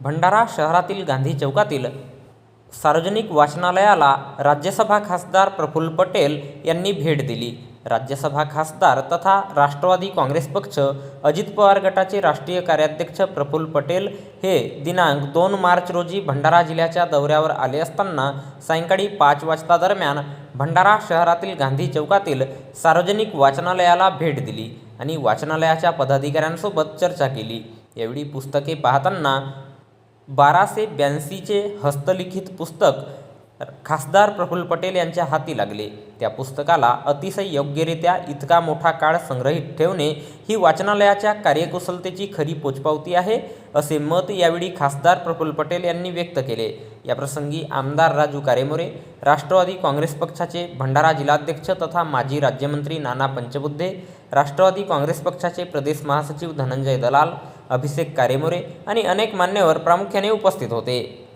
भंडारा शहरातील गांधी चौकातील सार्वजनिक वाचनालयाला राज्यसभा खासदार प्रफुल्ल पटेल यांनी भेट दिली. राज्यसभा खासदार तथा राष्ट्रवादी काँग्रेस पक्ष अजित पवार गटाचे राष्ट्रीय कार्याध्यक्ष प्रफुल्ल पटेल हे दिनांक दोन मार्च रोजी भंडारा जिल्ह्याच्या दौऱ्यावर आले असताना सायंकाळी पाच वाजता दरम्यान भंडारा शहरातील गांधी चौकातील सार्वजनिक वाचनालयाला भेट दिली आणि वाचनालयाच्या पदाधिकाऱ्यांसोबत चर्चा केली. यावेळी पुस्तके पाहताना बाराशे ब्याऐंशीचे हस्तलिखित पुस्तक खासदार प्रफुल्ल पटेल यांच्या हाती लागले. त्या पुस्तकाला अतिशय योग्यरित्या इतका मोठा काळ संग्रहित ठेवणे ही वाचनालयाच्या कार्यकुशलतेची खरी पोचपावती आहे असे मत यावेळी खासदार प्रफुल्ल पटेल यांनी व्यक्त केले. याप्रसंगी आमदार राजू कारेमोरे राष्ट्रवादी काँग्रेस पक्षाचे भंडारा जिल्हाध्यक्ष तथा माजी राज्यमंत्री नाना पंचबुद्धे राष्ट्रवादी काँग्रेस पक्षाचे प्रदेश महासचिव धनंजय दलाल अभिषेक कारेमोरे आणि अनेक मान्यवर प्रामुख्याने उपस्थित होते.